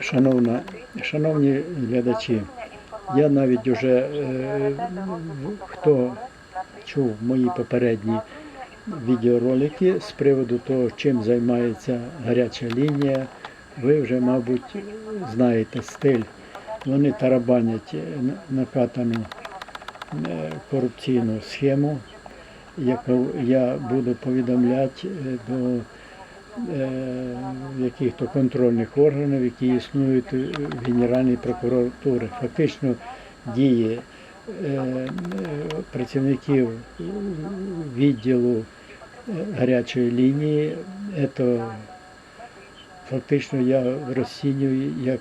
Шановна, шановні глядачі, я навіть уже е, хто чув мої попередні відеоролики з приводу того, чим займається гаряча лінія, ви вже, мабуть, знаєте стиль. Вони тарабанять на- накатану е, корупційну схему, яку я буду повідомляти е, до е, яких-то контрольних органів, які існують в Генеральній прокуратурі. Фактично дії е, працівників відділу е, гарячої лінії, це фактично я розцінюю як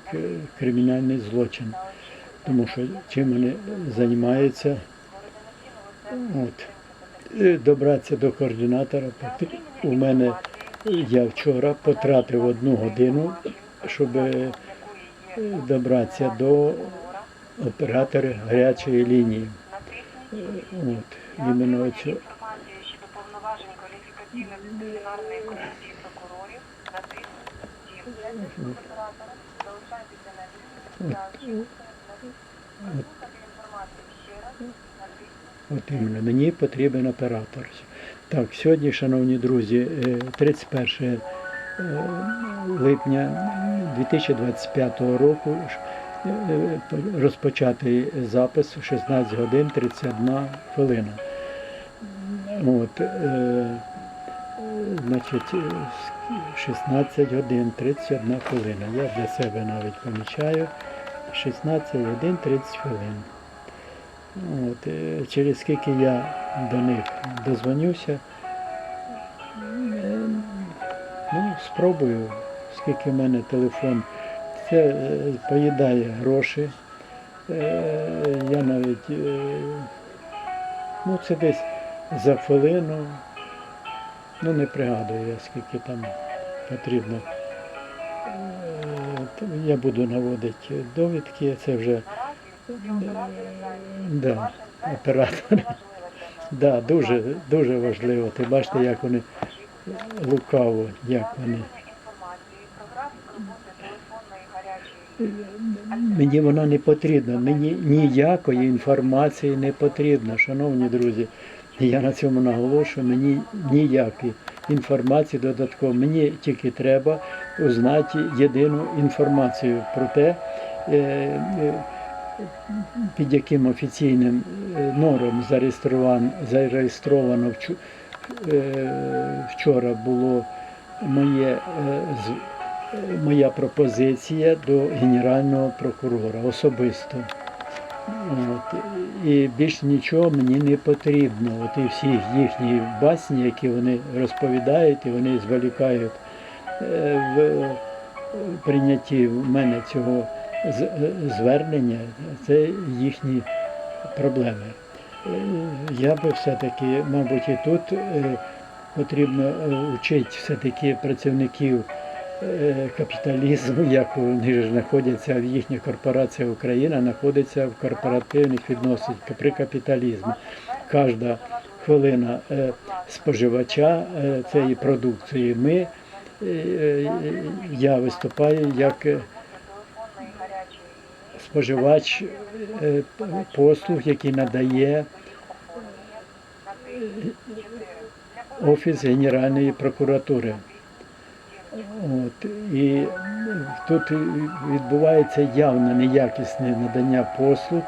кримінальний злочин, тому що чим вони займаються. От. Добратися до координатора. У мене я вчора потратив одну годину, щоб е, добратися до оператора гарячої лінії. От, іменно оцю. інформацію щодо повноважень кваліфікаційної дисциплінарної комісії прокурорів на тиск дім оператора. Залишайтеся на лінії. Послухати інформацію ще раз на тиск От іменно, мені потрібен оператор. Так, сьогодні, шановні друзі, е, 31 е, липня 2025 року е, розпочатий запис 16 годин 31 хвилина. От, е, значить, е, 16 годин 31 хвилина. Я для себе навіть помічаю 16 годин 30 хвилин. От, е, через скільки я до них дозвонюся, е, ну, спробую, скільки в мене телефон. Це е, поїдає гроші. Я навіть, ну це десь за хвилину, ну не пригадую я, скільки там потрібно. Я буду наводити довідки, це вже Да, оператор. Да, дуже, дуже важливо. Ти бачите, як вони лукаво, як вони. Мені вона не потрібна, мені ніякої інформації не потрібно, шановні друзі. Я на цьому наголошую, мені ніякої інформації додатково. Мені тільки треба узнати єдину інформацію про те, е, е, під яким офіційним е, нором зареєстровано, зареєстровано вчора було моє е, е, моя пропозиція до генерального прокурора особисто. От. І більш нічого мені не потрібно. От і всі їхні басні, які вони розповідають, і вони зволікають в прийнятті в мене цього звернення, це їхні проблеми. Я би все-таки, мабуть, і тут е, потрібно е, вчити все-таки працівників е, капіталізму, як вони ж знаходяться в їхня корпорація Україна, знаходиться в корпоративних відносинах при капіталізмі. Кожна хвилина споживача цієї продукції ми, я виступаю як споживач е, послуг, які надає Офіс Генеральної прокуратури. От, і тут відбувається явно неякісне надання послуг,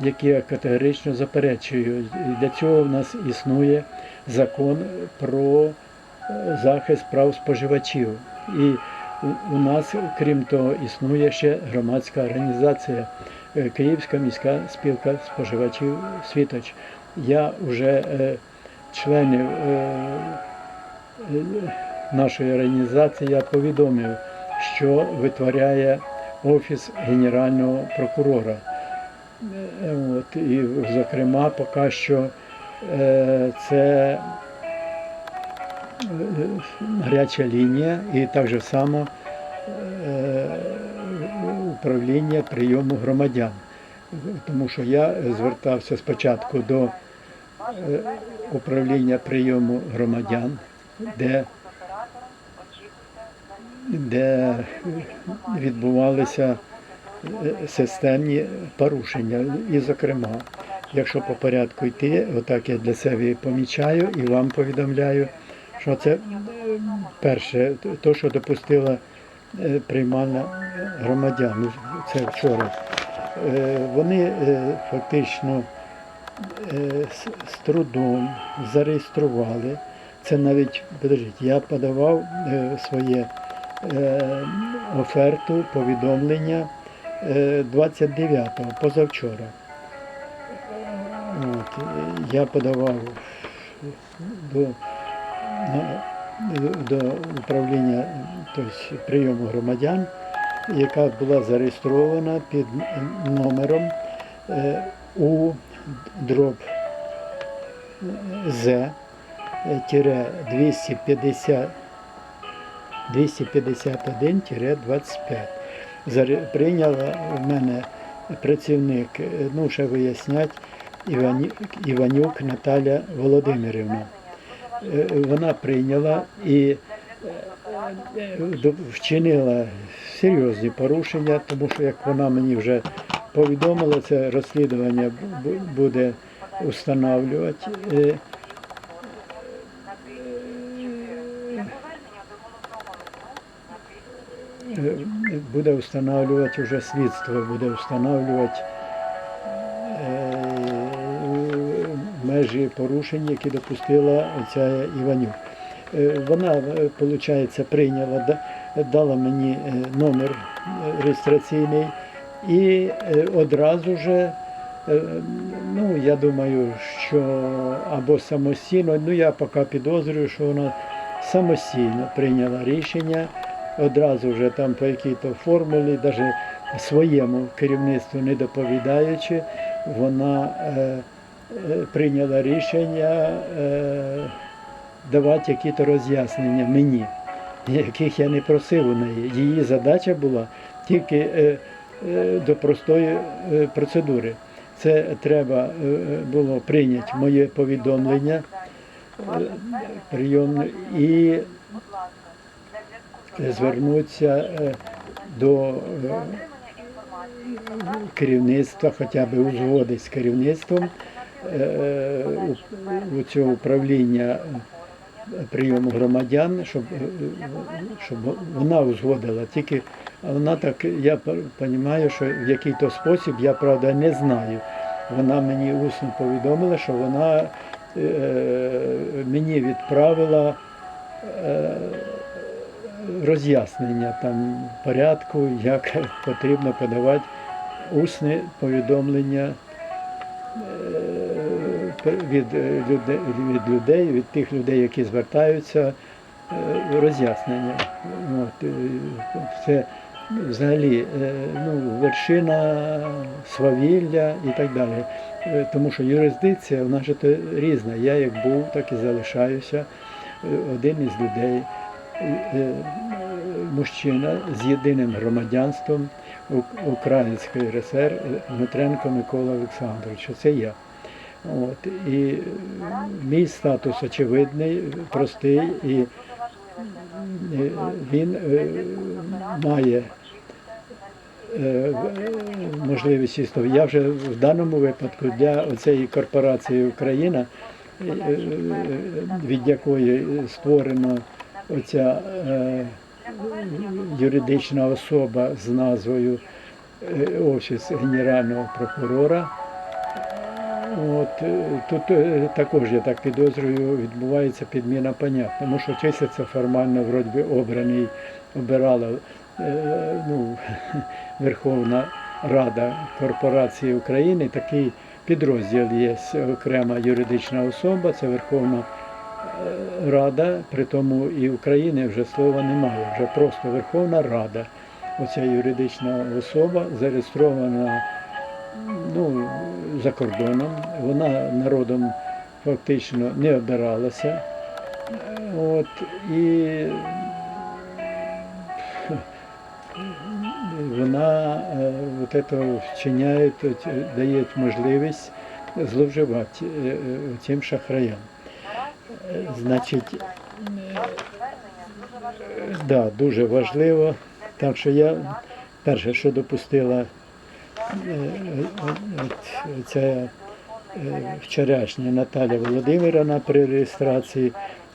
які я категорично заперечую. Для цього в нас існує закон про е, захист прав споживачів. І у- нас, крім того, існує ще громадська організація е, Київська міська спілка споживачів Світоч. Я вже е, членів е, нашої організації повідомив, що витворяє Офіс Генерального прокурора. От, і, зокрема, поки що це е, гаряча лінія і так же само е, управління прийому громадян. Тому що я звертався спочатку до е, управління прийому громадян, де де відбувалися е, системні порушення. І, зокрема, якщо по порядку йти, отак я для себе помічаю і вам повідомляю, що це перше, то, що допустила е, приймальна громадян, це вчора. Е, Вони е, фактично з, трудом зареєстрували. Це навіть, подождіть, я подавав своє оферту, повідомлення е, 29-го, позавчора. От, я подавав до, до управління тобто, прийому громадян, яка була зареєстрована під номером е, У дроб З е, тире 250 251-25. Прийняла в мене працівник, е, ну ще вияснять, Іванюк Наталя Володимирівна. Е, Вона прийняла і е, вчинила серйозні порушення, тому що як вона мені вже повідомила, це розслідування буде встановлювати. Е, буде встановлювати вже слідство, буде встановлювати межі порушень, які допустила ця Іванюк. Е, Вона, виходить, прийняла, дала мені е, номер е, реєстраційний і е, одразу е, ну, я думаю, що або самостійно, ну я поки підозрюю, що вона самостійно прийняла рішення одразу вже там по якій-то формулі, навіть своєму керівництву не доповідаючи, вона е, е, прийняла рішення е, давати якісь роз'яснення мені, яких я не просив у неї. Її задача була тільки е, е, до простої процедури. Це треба було прийняти моє повідомлення прийомне і звернутися до керівництва, хоча б узгодить з керівництвом у- у цього управління е, прийому громадян, щоб, е, щоб вона узгодила. Тільки вона так, я розумію, що в який то спосіб, я правда не знаю. Вона мені усно повідомила, що вона е, мені відправила е, роз'яснення там порядку, як потрібно подавати усне повідомлення е, від е, людей, від людей, від тих людей, які звертаються, е, роз'яснення. От, е, це взагалі ну, вершина свавілля і так далі. Тому що юрисдикція в нас же то різна. Я як був, так і залишаюся. Один із людей, мужчина з єдиним громадянством Української РСР Дмитренко Микола Олександрович. Це я. От, і мій статус очевидний, простий, і е, він е, має е, можливість історії. Я вже в даному випадку для цієї корпорації Україна, від якої створена оця юридична особа з назвою Офіс Генерального прокурора. От, е, тут е, також, я так підозрюю, відбувається підміна понять, тому що числиться формально вроді би обраний, обирала е, ну, Верховна Рада Корпорації України, такий підрозділ є, окрема юридична особа, це Верховна Рада, при тому і України вже слова немає, вже просто Верховна Рада. Оця юридична особа зареєстрована ну, за кордоном. Вона народом фактично не обиралася. От, і вона е, от это вчиняє, дає можливість зловживати е, е, цим шахраям. Значить, да, дуже важливо. Так що я перше, що допустила ця е, вчорашня Наталя Володимирівна при реєстрації,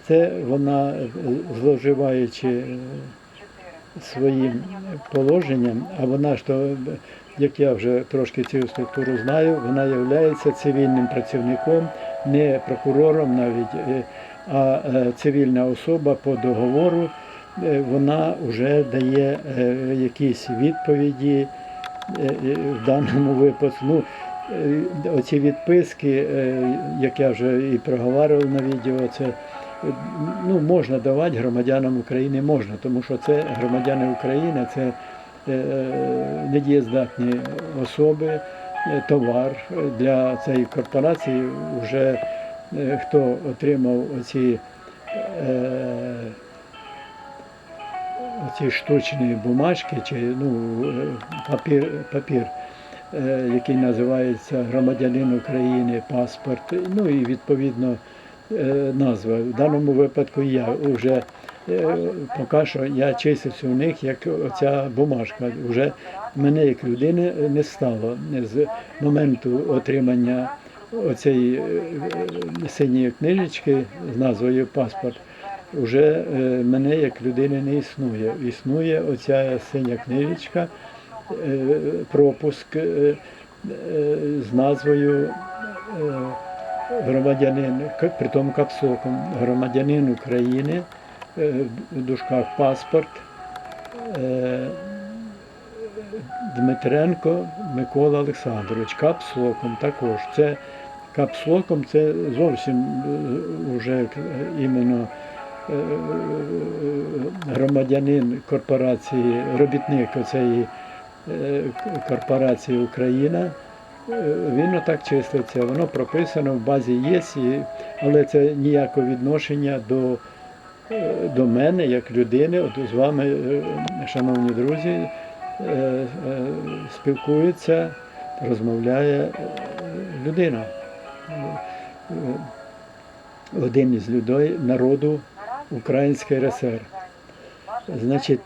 це вона, е, зловживаючи е, своїм положенням, а вона ж як я вже трошки цю структуру знаю, вона є цивільним працівником, не прокурором навіть, а цивільна особа по договору, вона вже дає якісь відповіді в даному випадку. Ну, е, оці відписки, е, як я вже і проговорював на відео, це ну, можна давати громадянам України, можна, тому що це громадяни України, це е, недієздатні особи, е, товар для цієї корпорації. Вже е, хто отримав оці, оці штучні бумажки чи ну, е, папір, папір е, який називається громадянин України, паспорт, ну і відповідно е, назва. В даному випадку я вже поки що я числився у них як оця бумажка. Вже мене як людини не стало з моменту отримання оцієї синьої книжечки з назвою паспорт. Уже е, мене як людини не існує. Існує оця синя книжечка, е, пропуск е, з назвою громадянин, к- при тому капсоком, громадянин України, в дужках паспорт, Дмитренко Микола Олександрович, капслоком також. Це капслоком це зовсім вже іменно громадянин корпорації, робітник оцеї е, корпорації Україна. Е, Він отак числиться, воно прописано в базі є, але це ніякого відношення до, е, до мене як людини. От з вами, шановні друзі, спілкується, розмовляє людина. Один із людей народу Української РСР. Значить,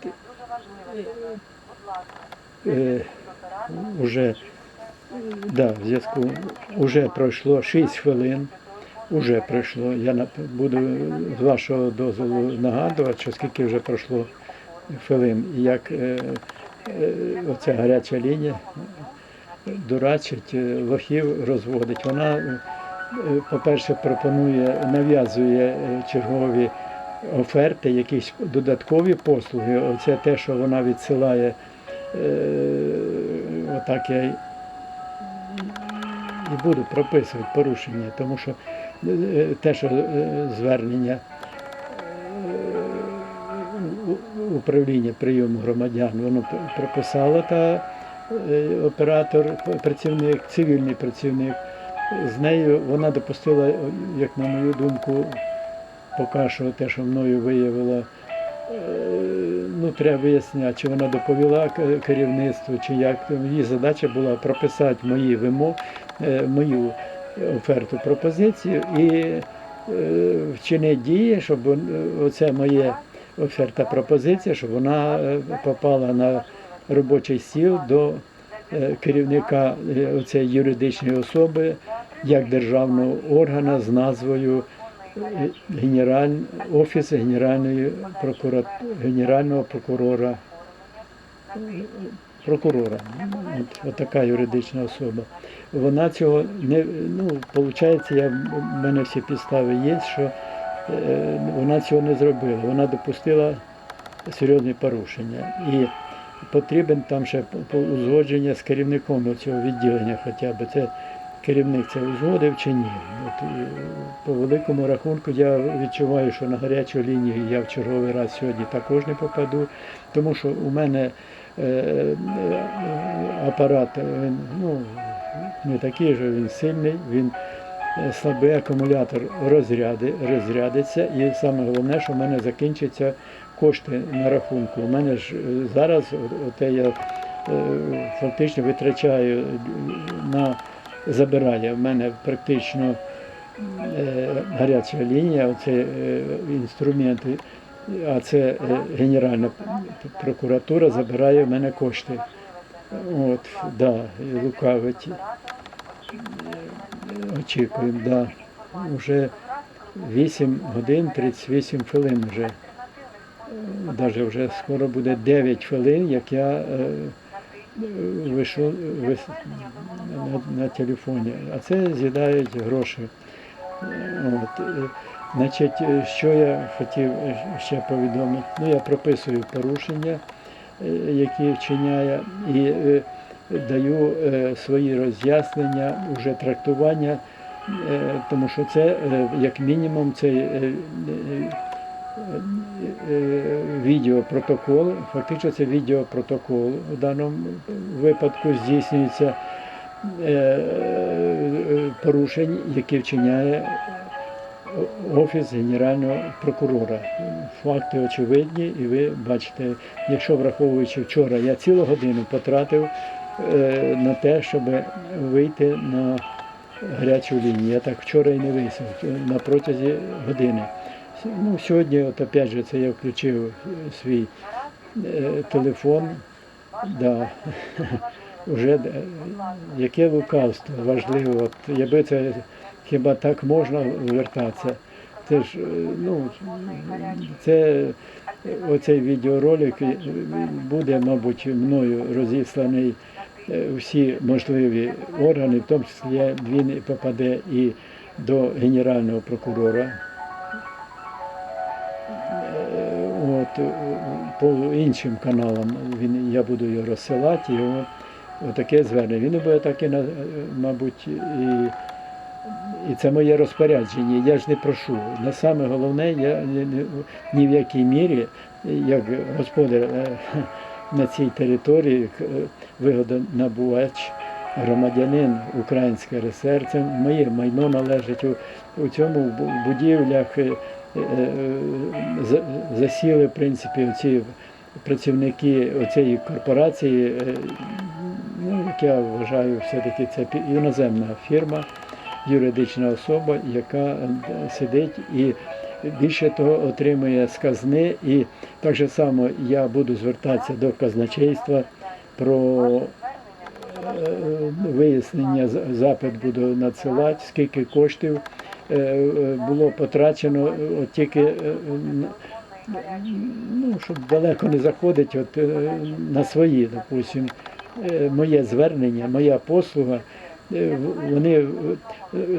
е, уже да, в зв'язку вже пройшло 6 хвилин. Уже пройшло. Я буду з вашого дозволу нагадувати, що скільки вже пройшло хвилин, і як е, е, оця гаряча лінія дурачить, е, лохів розводить. Вона, е, по-перше, пропонує, нав'язує е, чергові оферти, якісь додаткові послуги. Оце те, що вона відсилає, е, отак я і буду прописувати порушення, тому що е, те, що е, звернення управління прийому громадян, воно прописало та оператор, працівник, цивільний працівник. З нею вона допустила, як на мою думку, поки що те, що мною виявила, е, ну, треба виясняти, чи вона доповіла керівництву, чи як. Її задача була прописати мої вимоги, е, мою оферту пропозицію і е, вчинити дії, щоб оце моє оферта пропозиція, щоб вона попала на робочий стіл до керівника оцієї юридичної особи як державного органу з назвою Генераль... Офіс Генеральної прокура... Генерального прокурора. Прокурора. От, от така юридична особа. Вона цього не ну, виходить, я, в мене всі підстави є, що е, вона цього не зробила. Вона допустила серйозні порушення. І потрібен там ще узгодження з керівником цього відділення хоча б. Це керівник це узгодив чи ні. От, і, по великому рахунку я відчуваю, що на гарячу лінію я в черговий раз сьогодні також не попаду, тому що у мене е, е, апарат він, ну, не такий же, він сильний, він е, слабий акумулятор розряди, розрядиться. І саме головне, що в мене закінчаться кошти на рахунку. У мене ж е, зараз от- оте я е, фактично витрачаю на забирає в мене практично е, гаряча лінія, оце е, інструменти а це е, Генеральна прокуратура забирає в мене кошти. От, да, лукавить. Очікуємо, да. Уже 8 годин 38 хвилин вже. Навіть вже скоро буде 9 хвилин, як я вийшов на, телефоні. А це з'їдають гроші. От. Значить, що я хотів ще повідомити? Ну, я прописую порушення, які вчиняє, і е, даю е, свої роз'яснення, уже трактування, е, тому що це, як мінімум, цей відеопротокол, фактично це відеопротокол у даному випадку здійснюється е, е, порушень, які вчиняє Офіс Генерального прокурора. Факти очевидні, і ви бачите, якщо враховуючи вчора, я цілу годину потратив е, на те, щоб вийти на гарячу лінію. Я так вчора і не вийшов на протязі години. Ну, сьогодні, от опять же, це я включив е, свій е, телефон. Да. Уже е, яке лукавство важливо. От, якби це хіба так можна звертатися? Це ж, е, ну, це оцей відеоролик буде, мабуть, мною розісланий всі можливі органи, в тому числі він попаде і до Генерального прокурора. По іншим каналам він, я буду його розсилати, його отаке звернення. Він буде таке, на- мабуть, і, і це моє розпорядження. Я ж не прошу. На саме головне, я ні, в якій мірі, як господар е, на цій території, е, вигодонабувач, громадянин Української РСР, це моє майно належить у, у цьому бу- будівлях. Е, е, за- засіли, в принципі, ці працівники цієї корпорації, е, ну, як я вважаю, все-таки це іноземна фірма, юридична особа, яка сидить і більше того отримує сказни. І так же само я буду звертатися до казначейства про вияснення, з- запит буду надсилати, скільки коштів було потрачено е, от тільки е, ну, щоб далеко не заходити от, е, на свої, допустим, е, моє звернення, моя послуга, е, вони е,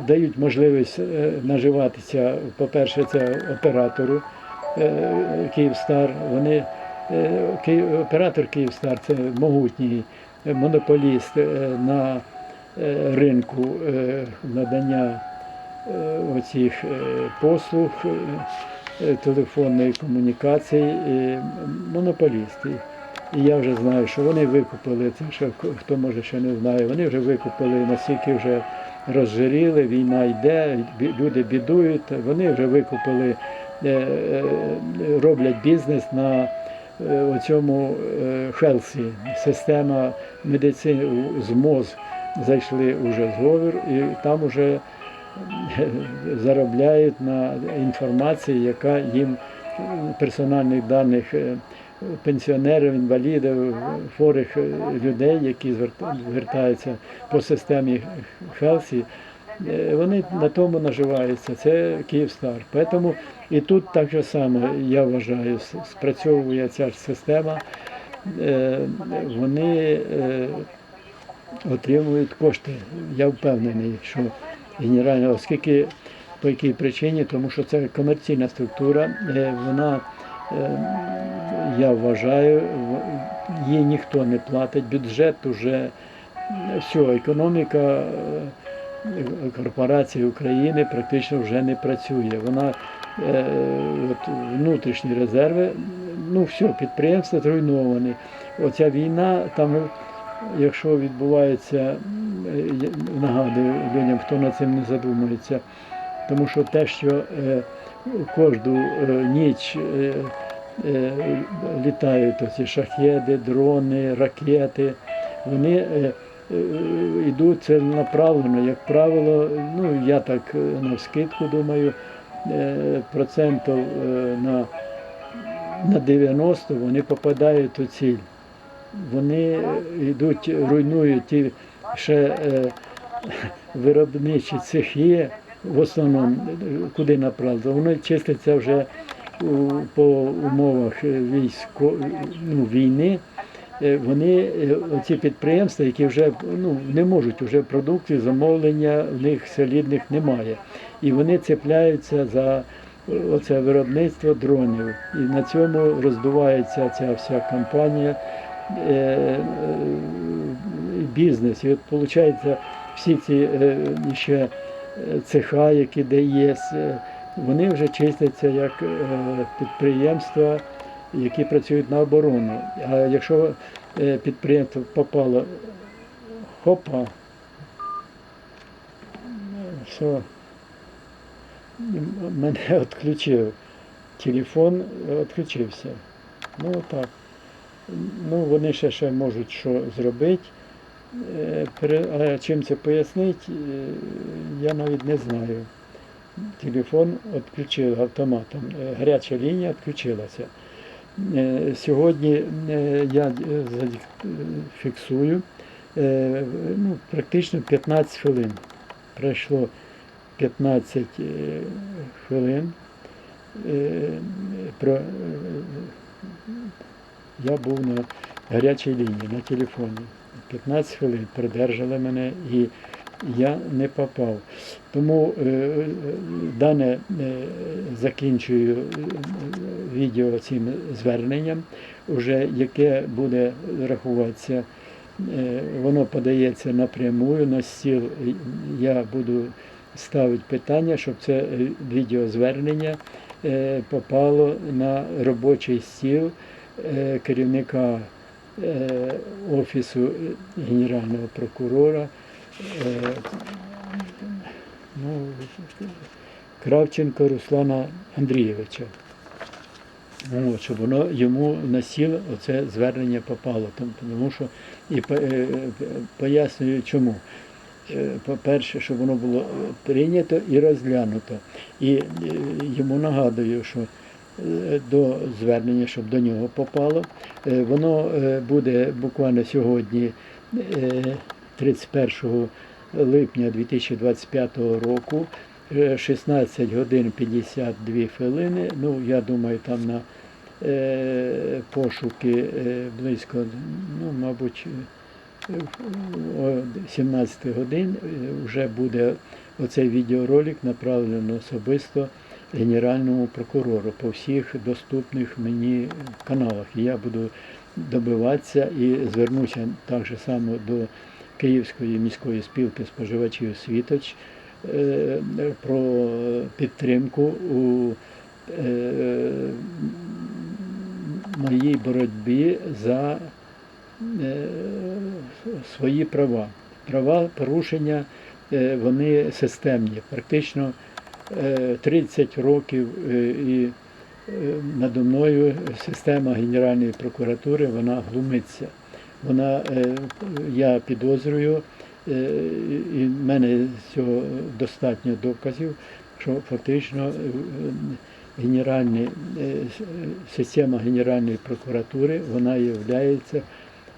дають можливість е, наживатися, по-перше, це оператору е, Київстар. Вони, е, оператор Київстар це могутній е, монополіст е, на е, ринку е, надання е, оцих е, послуг е, е, телефонної комунікації, е, монополісти. І я вже знаю, що вони викупили це, що хто може ще не знає, вони вже викупили настільки вже розжиріли, війна йде, люди бідують, вони вже викупили, е, е, роблять бізнес на е, цьому Хелсі. Система медицини з МОЗ зайшли вже зговір, і там вже заробляють на інформації, яка їм персональних даних е, пенсіонерів, інвалідів, хворих е, людей, які звертаються по системі Хелсі, е, вони на тому наживаються. Це Київстар. Тому і тут так же само, я вважаю, спрацьовує ця ж система. Вони отримують кошти. Я впевнений, що генеральна, оскільки по якій причині, тому що це комерційна структура, е, вона, е, я вважаю, їй ніхто не платить, бюджет уже все, економіка е, корпорації України практично вже не працює. Вона от, внутрішні резерви, ну все, підприємства зруйновані. Оця війна, там, якщо відбувається, нагадую людям, хто над цим не задумується, тому що те, що е, кожну е, ніч е, літають оці шахеди, дрони, ракети, вони йдуть ціленаправлено, як правило, ну я так е, навскидку думаю, процентів на на 90 вони попадають у ціль. Вони йдуть, руйнують ті ще е, виробничі цехи, в основному, куди направлено. Воно чиститься вже по умовах військо, ну, війни. Е, Вони, е, оці підприємства, які вже ну, не можуть, вже продукції, замовлення в них солідних немає. І вони цепляються за оце виробництво дронів. І на цьому роздувається ця вся кампанія бізнес. І от виходить, всі ці е, ще е, цеха, які де є, е, вони вже чистяться як е, підприємства, які працюють на оборону. А якщо е, підприємство попало хопа, все, мене відключив. Телефон відключився. Ну так. Ну, вони ще, ще можуть що зробити. Е, пере- А чим це пояснити, е, я навіть не знаю. Телефон відключив автоматом. Е, Гаряча лінія відключилася. Сьогодні я фіксую ну, практично 15 хвилин. Пройшло 15 е, хвилин. Я був на гарячій лінії на телефоні. 15 хвилин придержали мене і я не попав. Тому е, е, дане е, закінчую відео цим зверненням, уже яке буде рахуватися, воно подається напряму на стіл. Я буду ставити питання, щоб це відеозвернення попало на робочий стіл керівника е, Офісу Генерального прокурора е, ну, Кравченко Руслана Андрійовича. От, щоб воно йому на сіл оце звернення попало. Тому, що і по- е, е, пояснюю чому. Е, По-перше, щоб воно було прийнято і розглянуто. І е, йому нагадую, що е, до звернення, щоб до нього попало, е, воно е, буде буквально сьогодні, е, 31 липня 2025 року, е, 16 годин 52 хвилини. Ну, я думаю, там на е, пошуки е, близько, ну, мабуть, е, о 17 годин е, вже буде оцей відеоролик направлено особисто Генеральному прокурору по всіх доступних мені каналах. І я буду добиватися і звернуся так же само до Київської міської спілки споживачів Світоч е, про підтримку у е, моїй боротьбі за е, свої права. Права порушення вони системні. Практично 30 років е, і е, надо мною система Генеральної прокуратури вона глумиться. Вона, е, я підозрюю, е, і в мене цього достатньо доказів, що фактично е, генеральні, е, система Генеральної прокуратури вона є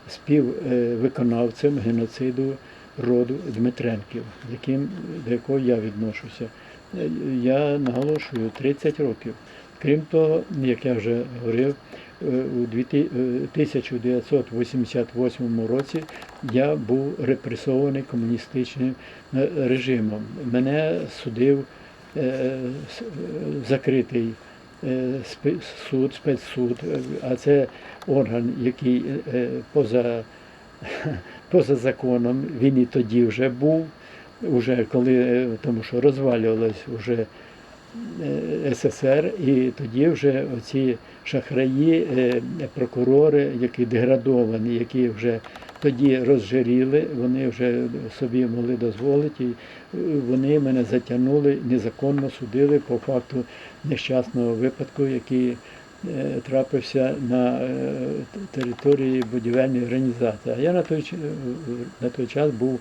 співвиконавцем геноциду роду Дмитренків, до якого я відношуся. Я наголошую 30 років. Крім того, як я вже говорив, е, у 2000 е, 1988 році я був репресований комуністичним е, режимом. Мене судив закритий суд, спецсуд, а це орган, який поза, поза законом, він і тоді вже був, уже коли, е, тому що розвалювалось вже е, СССР, і тоді вже оці шахраї, е, прокурори, які деградовані, які вже тоді розжиріли, вони вже собі могли дозволити, і вони мене затягнули, незаконно судили по факту нещасного випадку, який трапився на території будівельної організації. А я на той, на той час був